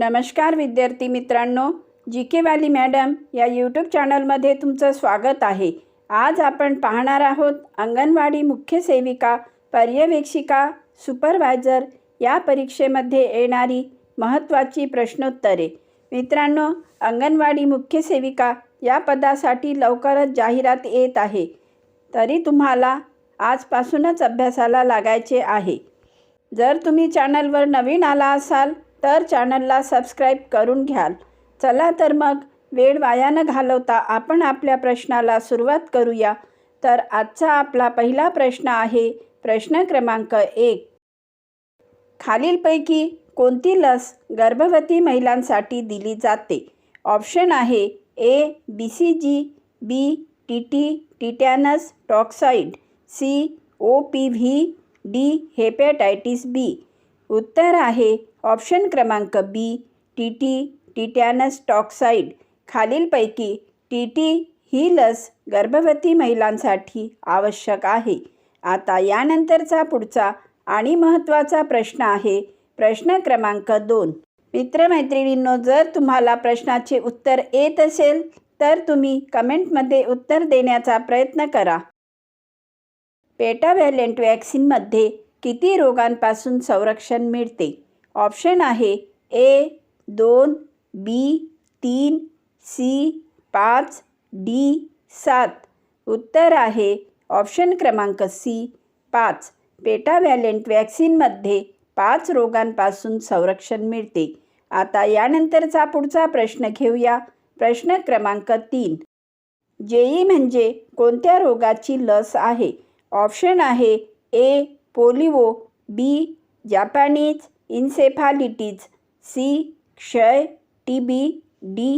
नमस्कार विद्यार्थी मित्रांनो जी के वाली मॅडम या यूट्यूब चॅनलमध्ये तुमचं स्वागत आहे. आज आपण पाहणार आहोत अंगणवाडी मुख्य सेविका पर्यवेक्षिका सुपरवायझर या परीक्षेमध्ये येणारी महत्त्वाची प्रश्नोत्तरे. मित्रांनो अंगणवाडी मुख्य सेविका या पदासाठी लवकरच जाहिरात येत आहे. तरी तुम्हाला आजपासूनच अभ्यासाला लागायचे आहे. जर तुम्ही चॅनलवर नवीन आला असाल तर चॅनलला सबस्क्राईब करून घ्याल. चला तर मग वेळ वाया न घालवता आपण आपल्या प्रश्नाला सुरुवात करूया. तर आजचा आपला पहिला प्रश्न आहे प्रश्न क्रमांक एक. खालीलपैकी कोणती लस गर्भवती महिलांसाठी दिली जाते? ऑप्शन आहे A B C G B T T tetanus toxoid C O P V D hepatitis B उत्तर आहे ऑप्शन क्रमांक B T T tetanus toxoid. खालीलपैकी टी टी ही लस गर्भवती महिलांसाठी आवश्यक आहे. आता यानंतरचा पुढचा आणि महत्त्वाचा प्रश्न आहे. प्रश्न क्रमांक दोन. मित्रमैत्रिणींनो जर तुम्हाला प्रश्नाचे उत्तर येत असेल तर तुम्ही कमेंटमध्ये उत्तर देण्याचा प्रयत्न करा. पेटाव्हॅलेंट वॅक्सिनमध्ये किती रोगांपासून संरक्षण मिळते? ऑप्शन आहे ए दोन बी तीन सी पाच डी सात. उत्तर आहे ऑप्शन क्रमांक सी पाच. पेटाव्हॅलेंट वॅक्सिनमध्ये पाच रोगांपासून संरक्षण मिळते. आता यानंतरचा पुढचा प्रश्न घेऊया. प्रश्न क्रमांक तीन. जेई म्हणजे कोणत्या रोगाची लस आहे? ऑप्शन आहे A polio B Japanese encephalitis C क्षय टी बी डी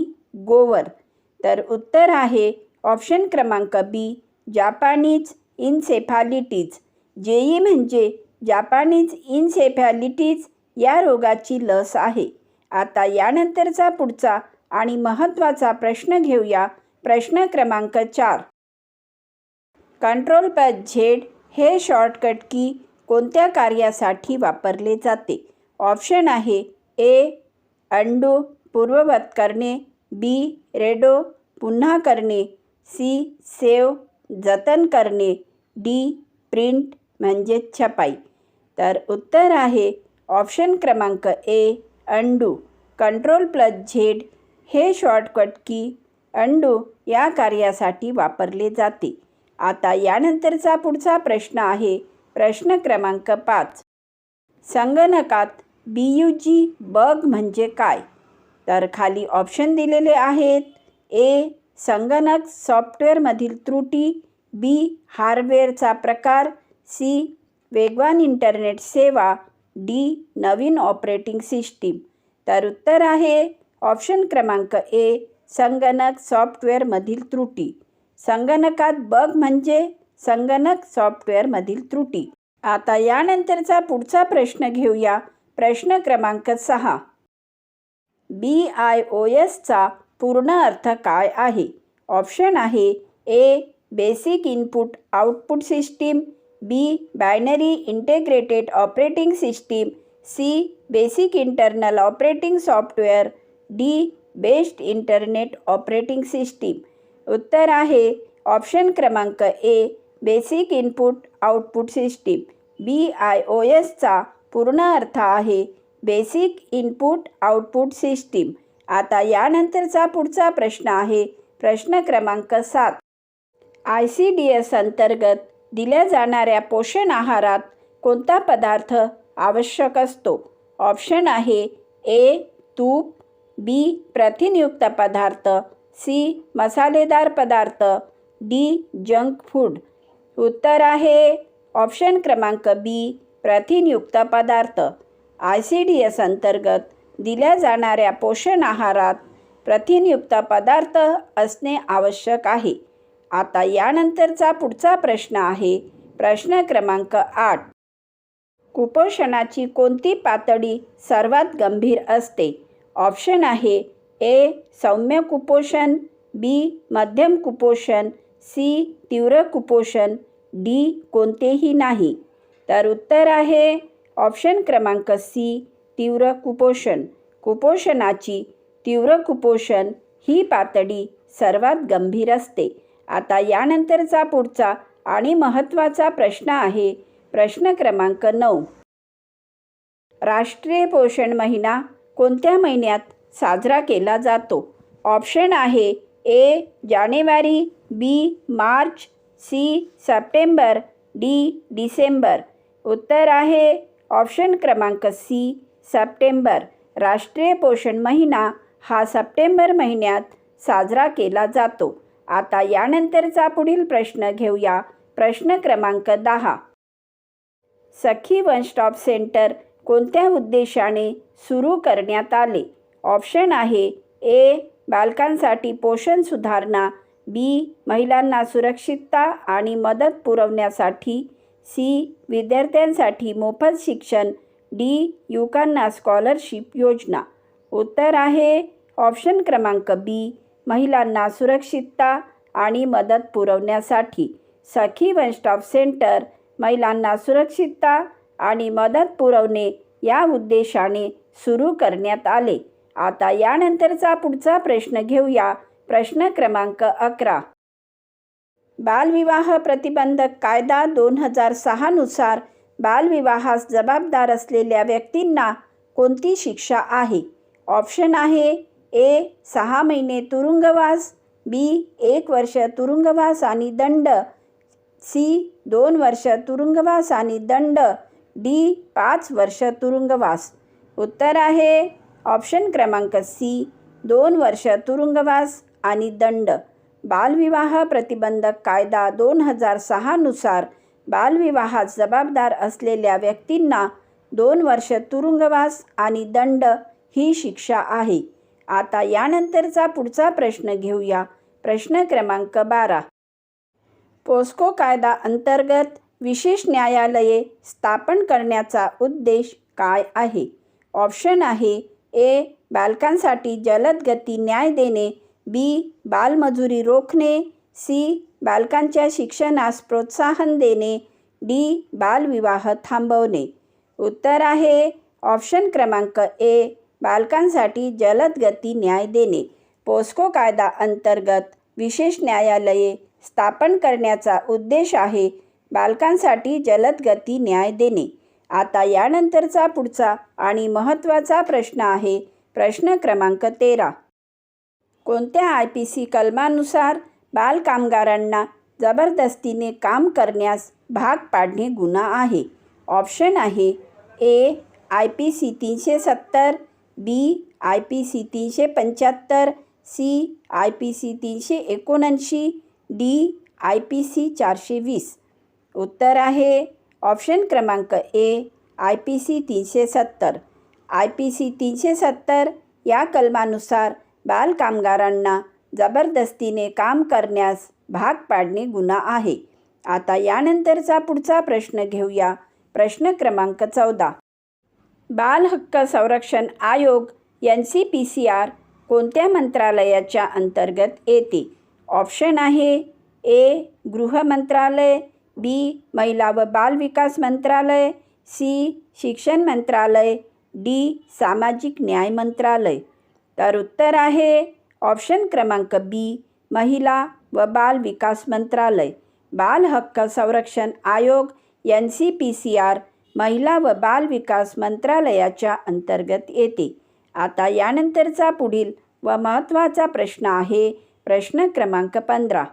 गोवर. तर उत्तर आहे ऑप्शन क्रमांक बी जापानीज इन्सेफालिटीज. जेई म्हणजे जापानीज इन्सेफॅलिटीज या रोगाची लस आहे. आता यानंतरचा पुढचा आणि महत्त्वाचा प्रश्न घेऊया. प्रश्न क्रमांक चार. कंट्रोल पॅच झेड हे शॉर्टकट की कोणत्या कार्यासाठी वापरले जाते? ऑप्शन आहे ए अंडू पूर्ववत करणे बी रेडो पुन्हा करणे सी सेव जतन करणे डी प्रिंट म्हणजे छपाई. तर उत्तर आहे ऑप्शन क्रमांक A undo. Control plus Z हे शॉर्टकट की अंडू या कार्यासाठी वापरले जाते. आता यानंतरचा पुढचा प्रश्न आहे प्रश्न क्रमांक पाच. संगणकात बी यू जी बग म्हणजे काय? तर खाली ऑप्शन दिलेले आहेत. ए संगणक सॉफ्टवेअरमधील त्रुटी. बी हार्डवेअरचा प्रकार. सी वेगवान इंटरनेट सेवा. डी नवीन ऑपरेटिंग सिस्टीम तर उत्तर आहे ऑप्शन क्रमांक ए संगणक सॉफ्टवेअरमधील त्रुटी. संगणकात बग म्हणजे संगणक सॉफ्टवेअरमधील त्रुटी. आता यानंतरचा पुढचा प्रश्न घेऊया. प्रश्न क्रमांक सहा. बी आय ओ एसचा पूर्ण अर्थ काय आहे? ऑप्शन आहे A basic input output system B binary integrated operating system C basic internal operating software D based internet operating system उत्तर आहे ऑप्शन क्रमांक A basic input output system B I O एसचा पूर्ण अर्थ आहे. Basic input output system. आता यानंतरचा पुढचा प्रश्न आहे. प्रश्न क्रमांक सात. आय सी डी एस अंतर्गत दिल्या जाणाऱ्या पोषण आहारात कोणता पदार्थ आवश्यक असतो? ऑप्शन आहे ए तूप बी प्रथिनयुक्त पदार्थ सी मसालेदार पदार्थ डी जंक फूड. उत्तर आहे ऑप्शन क्रमांक बी प्रथिनयुक्त पदार्थ आय सी डी एस अंतर्गत दिल्या जाणाऱ्या पोषण आहारात प्रथिनयुक्त पदार्थ असणे आवश्यक आहे. आता यानंतरचा पुढचा प्रश्न आहे. प्रश्न क्रमांक आठ. कुपोषणाची कोणती पातळी सर्वात गंभीर असते? ऑप्शन आहे ए. सौम्य कुपोषण बी. मध्यम कुपोषण सी. तीव्र कुपोषण डी. कोणतेही नाही. तर उत्तर आहे ऑप्शन क्रमांक सी तीव्र कुपोषण. कुपोषणाची तीव्र कुपोषण ही पातळी सर्वात गंभीर असते. आता यानंतरचा पुढचा आणि महत्त्वाचा प्रश्न आहे. प्रश्न क्रमांक नऊ. राष्ट्रीय पोषण महिना कोणत्या महिन्यात साजरा केला जातो? ऑप्शन आहे ए जानेवारी B March C September D December. उत्तर आहे. ऑप्शन क्रमांक सी सप्टेंबर. राष्ट्रीय पोषण महिना हा सप्टेंबर महिन्यात साजरा केला जातो. आता यानंतरचा पुढील प्रश्न घेऊया. प्रश्न क्रमांक दहा. सखी वन स्टॉप सेंटर कोणत्या उद्देशाने सुरू करण्यात आले? ऑप्शन आहे ए बालकांसाठी पोषण सुधारणा बी महिलांना सुरक्षितता आणि मदत पुरवण्यासाठी सी. विद्यार्थ्यांसाठी मोफत शिक्षण. डी. युवकांना स्कॉलरशिप योजना. उत्तर आहे ऑप्शन क्रमांक बी. महिलांना सुरक्षितता आणि मदत पुरवण्यासाठी. Sakhi one stop centre. महिलांना सुरक्षितता आणि मदत पुरवणे या उद्देशाने सुरू करण्यात आले. आता यानंतरचा पुढचा प्रश्न घेऊया. प्रश्न क्रमांक अकरा. बालविवाह प्रतिबंधक कायदा दोन हजार सहानुसार बालविवाहास जबाबदार असलेल्या व्यक्तींना कोणती शिक्षा आहे? ऑप्शन आहे ए सहा महिने तुरुंगवास बी एक वर्ष तुरुंगवास आणि दंड सी दोन वर्ष तुरुंगवास आणि दंड डी पाच वर्ष तुरुंगवास. उत्तर आहे ऑप्शन क्रमांक सी दोन वर्ष तुरुंगवास आणि दंड. बालविवाह प्रतिबंधक कायदा दोन हजार सहानुसार बालविवाहात जबाबदार असलेल्या व्यक्तींना दोन वर्ष तुरुंगवास आणि दंड ही शिक्षा आहे. आता यानंतरचा पुढचा प्रश्न घेऊया. प्रश्न क्रमांक बारा. पोस्को कायदा अंतर्गत विशेष न्यायालये स्थापन करण्याचा उद्देश काय आहे? ऑप्शन आहे ए. बालकांसाठी जलद गती न्याय देणे. बी. बालमजुरी रोखणे. सी. बालकांच्या शिक्षणास प्रोत्साहन देणे. डी. बालविवाह थांबवणे. उत्तर आहे ऑप्शन क्रमांक ए बालकांसाठी जलद गती न्याय देणे. पोस्को कायदा अंतर्गत विशेष न्यायालये स्थापन करण्याचा उद्देश आहे बालकांसाठी जलद गती न्याय देणे. आता यानंतरचा पुढचा आणि महत्त्वाचा प्रश्न आहे प्रश्न क्रमांक तेरा. कोणत्या आय पी सी कलमानुसार बालकामगारांना जबरदस्तीने काम करण्यास भाग पाडणे गुन्हा आहे? ऑप्शन आहे ए आय पी सी तीनशे सत्तर, बी आय पी सी तीनशे पंच्याहत्तर, सी आय पी सी तीनशे एकोणऐंशी, डी आय पी सी चारशे वीस. उत्तर आहे ऑप्शन क्रमांक ए आय पी सी तीनशे सत्तर. आय पी सी तीनशे सत्तर या कलमानुसार बालकामगारांना जबरदस्तीने काम करण्यास भाग पाडणे गुन्हा आहे. आता यानंतरचा पुढचा प्रश्न घेऊया. प्रश्न क्रमांक चौदा. बाल हक्क संरक्षण आयोग N C P C R कोणत्या मंत्रालयाच्या अंतर्गत येते? ऑप्शन आहे ए गृह मंत्रालय बी महिला व बाल विकास मंत्रालय सी शिक्षण मंत्रालय डी सामाजिक न्याय मंत्रालय. तर उत्तर आहे ऑप्शन क्रमांक बी महिला व बाल विकास मंत्रालय. बाल हक्क संरक्षण आयोग N C P C R महिला व बाल विकास मंत्रालयाच्या अंतर्गत येते. आता यानंतरचा पुढील व महत्त्वाचा प्रश्न आहे प्रश्न क्रमांक पंधरा.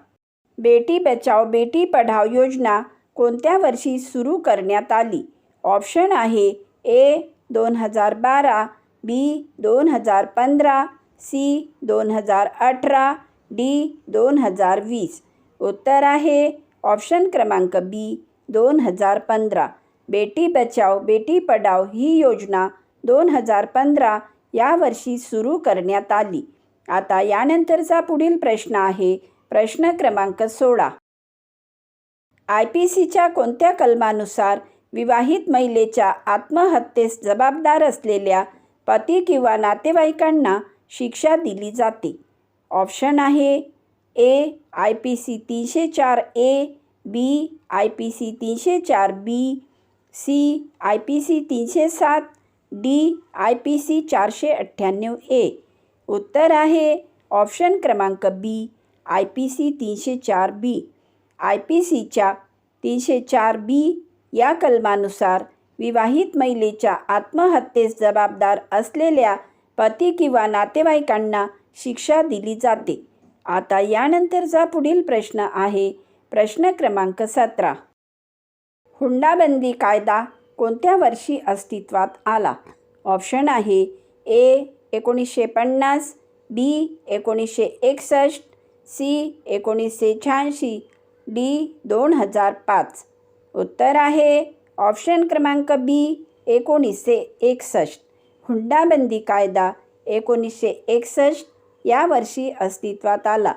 बेटी बचाव बेटी पढाव योजना कोणत्या वर्षी सुरू करण्यात आली? ऑप्शन आहे ए दोन हजार बारा बी दोन हजार पंधरा सी दोन हजार अठरा डी दोन हजार वीस. उत्तर आहे ऑप्शन क्रमांक बी दोन हजार पंधरा. बेटी बचाव बेटी पढाव ही योजना दोन हजार पंधरा या वर्षी सुरू करण्यात आली. आता यानंतरचा पुढील प्रश्न आहे प्रश्न क्रमांक सोळा. आय पी सीच्या कोणत्या कलमानुसार विवाहित महिलेच्या आत्महत्येस जबाबदार असलेल्या पती किंवा नातेवाईकांना शिक्षा दिली जाते. ऑप्शन आहे ए आय पी सी तीनशे चार A B I P C तीनशे चार B C I P C तीनशे सात डी आय पी सी चारशे अठ्ठ्याण्णव ए. उत्तर आहे ऑप्शन क्रमांक बी आय पी सी तीनशे चार बी. आय पी सीच्या तीनशे चार बी या कलमानुसार विवाहित महिलेच्या आत्महत्येस जबाबदार असलेल्या पती किंवा नातेवाईकांना शिक्षा दिली जाते. आता यानंतरचा पुढील प्रश्न आहे. प्रश्न क्रमांक सतरा. हुंडाबंदी कायदा कोणत्या वर्षी अस्तित्वात आला? ऑप्शन आहे. ए एकोणीसशे पन्नास बी एकोणीसशे एकसष्ट सी एकोणीसशे शहाऐंशी डी दोन हजार पाच. उत्तर आहे ऑप्शन क्रमांक बी एकोणीसशे एकसष्ट. हुंडाबंदी कायदा एकोणीसशे एकसष्ट या वर्षी अस्तित्वात आला.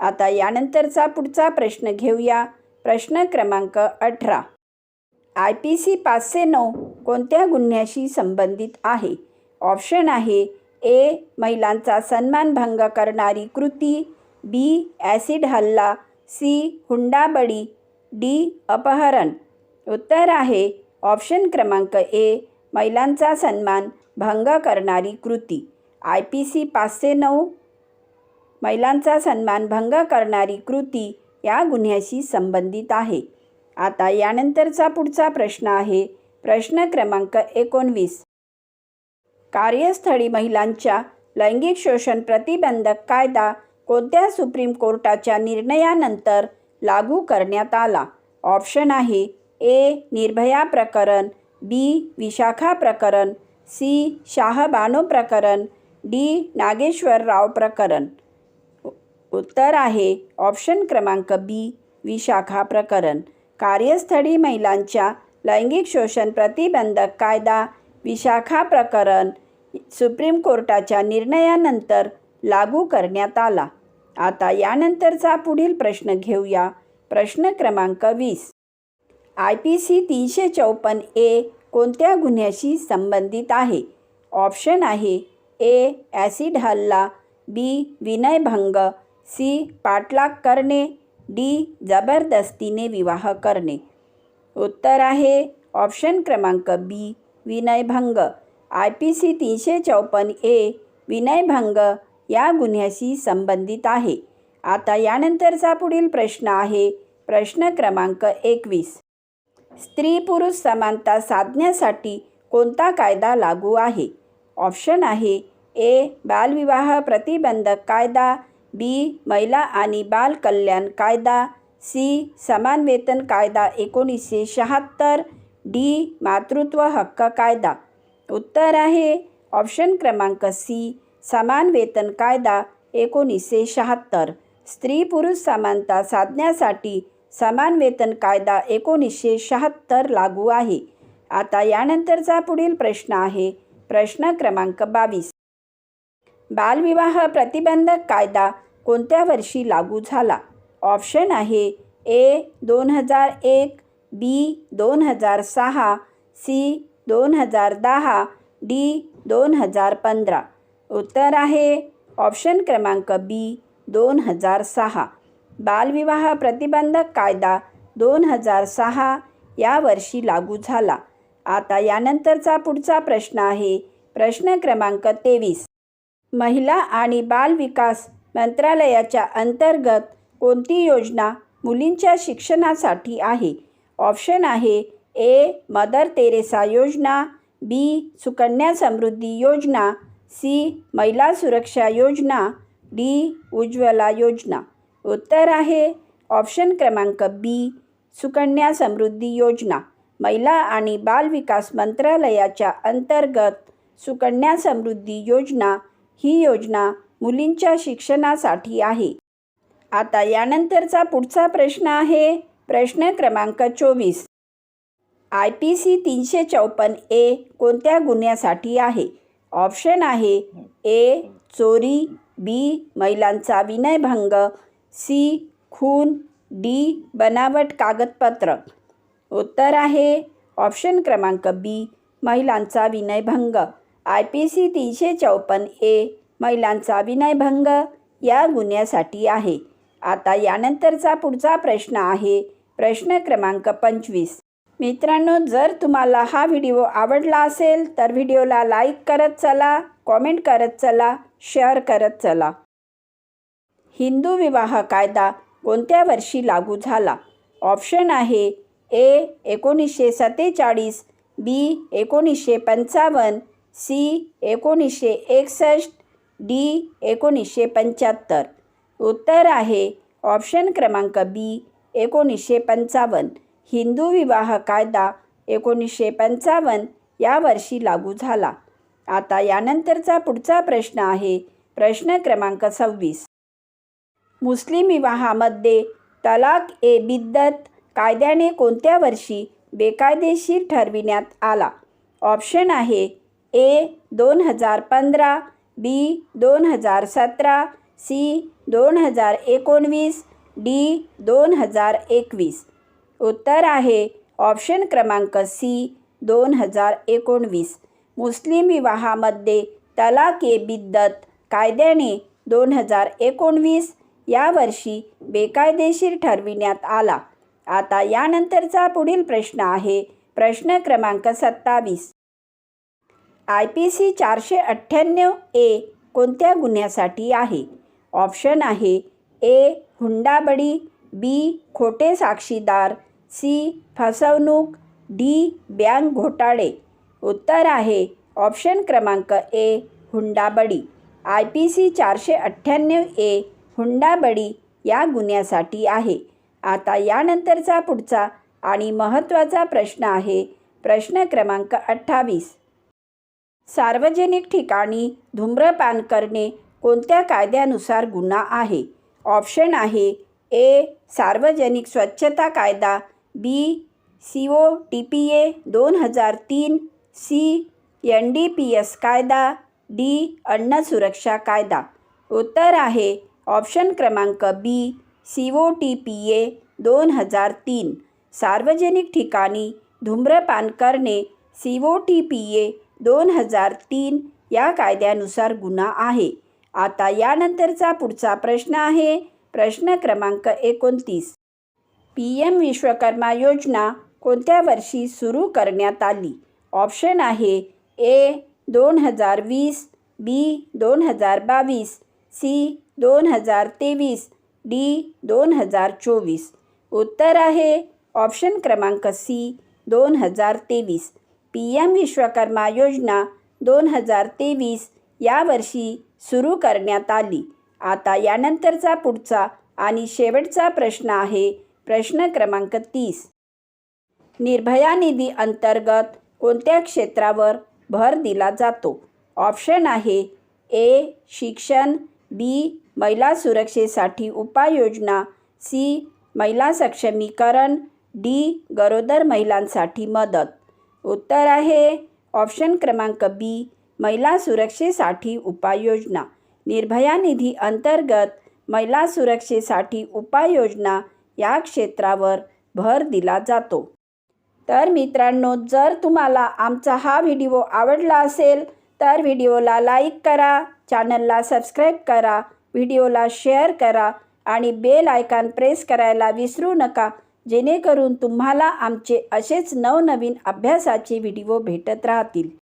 आता यानंतरचा पुढचा प्रश्न घेऊया. प्रश्न क्रमांक अठरा. आय पी सी पाचशे नऊ कोणत्या गुन्ह्याशी संबंधित आहे? ऑप्शन आहे ए महिलांचा सन्मानभंग करणारी कृती बी ॲसिड हल्ला सी हुंडाबळी डी अपहरण. उत्तर आहे. ऑप्शन क्रमांक ए महिलांचा सन्मान भंग करणारी कृती. आय पी सी पाचशे नऊ महिलांचा सन्मान भंग करणारी कृती या गुन्ह्याशी संबंधित आहे. आता यानंतरचा पुढचा प्रश्न आहे. प्रश्न क्रमांक एकोणवीस. कार्यस्थळी महिलांच्या लैंगिक शोषण प्रतिबंधक कायदा कोणत्या सुप्रीम कोर्टाच्या निर्णयानंतर लागू करण्यात आला? ऑप्शन आहे ए निर्भया प्रकरण बी विशाखा प्रकरण सी शाहबानो प्रकरण डी नागेश्वरराव प्रकरण. उत्तर आहे ऑप्शन क्रमांक बी विशाखा प्रकरण. कार्यस्थळी महिलांच्या लैंगिक शोषण प्रतिबंधक कायदा विशाखा प्रकरण सुप्रीम कोर्टाच्या निर्णयानंतर लागू करण्यात आला. आता यानंतरचा पुढील प्रश्न घेऊया. प्रश्न क्रमांक वीस. आय पी सी तीनशे चौपन्न ए कोणत्या गुन्ह्याशी संबंधित आहे? ऑप्शन आहे ए ॲसिड हल्ला बी विनयभंग सी पाठलाग करणे डी जबरदस्तीने विवाह करणे. उत्तर आहे ऑप्शन क्रमांक बी विनयभंग. आय पी सी तीनशे चौपन्न ए विनयभंग या गुन्ह्याशी संबंधित आहे. आता यानंतरचा पुढील प्रश्न आहे. प्रश्न क्रमांक एकवीस. स्त्री पुरुष समानता साधण्यासाठी कोणता कायदा लागू आहे? ऑप्शन आहे ए बालविवाह प्रतिबंधक कायदा बी महिला आणि बाल कल्याण कायदा सी समान वेतन कायदा एकोणीसशे शहात्तर डी मातृत्व हक्क कायदा. उत्तर आहे ऑप्शन क्रमांक सी समान वेतन कायदा एकोणीसशे शहात्तर. स्त्री पुरुष समानता साधण्यासाठी समान वेतन कायदा एकोणीसशे शहात्तर लागू आहे. आता यानंतरचा पुढील प्रश्न आहे. प्रश्न क्रमांक बावीस. बालविवाह प्रतिबंधक कायदा कोणत्या वर्षी लागू झाला? ऑप्शन आहे ए दोन हजार एक बी दोन हजार सहा सी दोन हजार दहा डी दोन हजार पंधरा. उत्तर आहे ऑप्शन क्रमांक बी दोन हजार सहा. बालविवाह प्रतिबंधक कायदा दोन हजार सहा या वर्षी लागू झाला. आता यानंतरचा पुढचा प्रश्न आहे प्रश्न क्रमांक तेवीस. महिला आणि बाल विकास मंत्रालयाच्या अंतर्गत कोणती योजना मुलींच्या शिक्षणासाठी आहे? ऑप्शन आहे ए मदर तेरेसा योजना बी सुकन्या समृद्धी योजना सी महिला सुरक्षा योजना डी उज्ज्वला योजना. उत्तर आहे. ऑप्शन क्रमांक बी सुकन्या समृद्धी योजना. महिला आणि बालविकास मंत्रालयाच्या अंतर्गत सुकन्या समृद्धी योजना ही योजना मुलींच्या शिक्षणासाठी आहे. आता यानंतरचा पुढचा प्रश्न आहे. प्रश्न क्रमांक चोवीस. आय पी सी तीनशे चौपन्न ए कोणत्या गुन्ह्यासाठी आहे? ऑप्शन आहे. ए चोरी. बी महिलांचा विनयभंग. सी खून डी बनावट कागदपत्र. उत्तर आहे ऑप्शन क्रमांक बी महिलांचा विनयभंग. आय पी सी तीनशे चौपन्न ए महिलांचा विनयभंग. या गुन्ह्यासाठी आहे. आता यानंतरचा पुढचा प्रश्न आहे. प्रश्न क्रमांक पंचवीस. मित्रांनो जर तुम्हाला हा व्हिडिओ आवडला असेल तर व्हिडिओला लाईक करत चला कॉमेंट करत चला शेअर करत चला. हिंदू विवाह कायदा कोणत्या वर्षी लागू झाला? ऑप्शन आहे ए एकोणीसशे सत्तेचाळीस बी एकोणीसशे पंचावन्न सी एकोणीसशे एकसष्ट डी एकोणीसशे पंच्याहत्तर. उत्तर आहे ऑप्शन क्रमांक बी एकोणीसशे पंचावन्न. हिंदू विवाह कायदा एकोणीसशे पंचावन्न या वर्षी लागू झाला. आता यानंतरचा पुढचा प्रश्न आहे. प्रश्न क्रमांक सव्वीस. मुस्लिम विवाहामध्ये तलाक ए बिद्दत कायद्याने कोणत्या वर्षी बेकायदेशीर ठरविण्यात आला? ऑप्शन आहे ए दोन हजार पंधरा बी दोन हजार सतरा सी दोन हजार एकोणवीस डी दोन हजार एकवीस. उत्तर आहे ऑप्शन क्रमांक सी दोन हजार एकोणवीस. मुस्लिम विवाहामध्ये तलाक ए बिद्दत कायद्याने दोन हजार एकोणवीस यावर्षी बेकायदेशीर ठरविण्यात आला. आता यानंतरचा पुढील प्रश्न आहे प्रश्न क्रमांक सत्तावीस. आय पी सी चारशे अठ्ठ्याण्णव ए कोणत्या गुन्ह्यासाठी आहे? ऑप्शन आहे ए हुंडाबडी बी खोटे साक्षीदार सी फसवणूक डी बँक घोटाळे. उत्तर आहे ऑप्शन क्रमांक ए हुंडाबडी. आय पी सी चारशे अठ्ठ्याण्णव ए हुंडाबळी या गुन्ह्यासाठी आहे. आता यानंतरचा पुढचा आणि महत्त्वाचा प्रश्न आहे प्रश्न क्रमांक अठ्ठावीस. सार्वजनिक ठिकाणी धूम्रपान करणे कोणत्या कायद्यानुसार गुन्हा आहे? ऑप्शन आहे ए सार्वजनिक स्वच्छता कायदा B C O T P A दोन हजार तीन C N D P S कायदा डी अन्न सुरक्षा कायदा. उत्तर आहे ऑप्शन क्रमांक B C O T P A दोन हजार तीन. सार्वजनिक ठिकाणी धूम्रपान करणे C O T P A दोन हजार तीन या कायद्यानुसार गुन्हा आहे. आता यानंतरचा पुढचा प्रश्न आहे. प्रश्न क्रमांक एकोणतीस. पी एम विश्वकर्मा योजना कोणत्या वर्षी सुरू करण्यात आली? ऑप्शन आहे ए दोन हजार वीस बी दोन हजार बावीस सी दोन हजार तेवीस. डी दोन हजार चोवीस. उत्तर आहे ऑप्शन क्रमांक सी दोन हजार तेवीस. पी एम विश्वकर्मा योजना दोन हजार तेवीस या वर्षी सुरू करण्यात आली. आता यानंतरचा पुढचा आणि शेवटचा प्रश्न आहे प्रश्न क्रमांक तीस. निर्भया निधी अंतर्गत कोणत्या क्षेत्रावर भर दिला जातो? ऑप्शन आहे ए शिक्षण बी महिला सुरक्षेसाठी उपाययोजना सी महिला सक्षमीकरण डी गरोदर महिलांसाठी मदत. उत्तर आहे ऑप्शन क्रमांक बी महिला सुरक्षेसाठी उपाययोजना. निर्भया निधी अंतर्गत महिला सुरक्षेसाठी उपाययोजना या क्षेत्रावर भर दिला जातो. तर मित्रांनो जर तुम्हाला आमचा हा व्हिडिओ आवडला असेल तर व्हिडिओला लाईक करा चॅनलला सबस्क्राईब करा व्हिडिओला शेअर करा आणि बेल आयकॉन प्रेस करायला विसरू नका जेणेकरून तुम्हाला आमचे असेच नवनवीन अभ्यासाचे व्हिडिओ भेटत राहतील.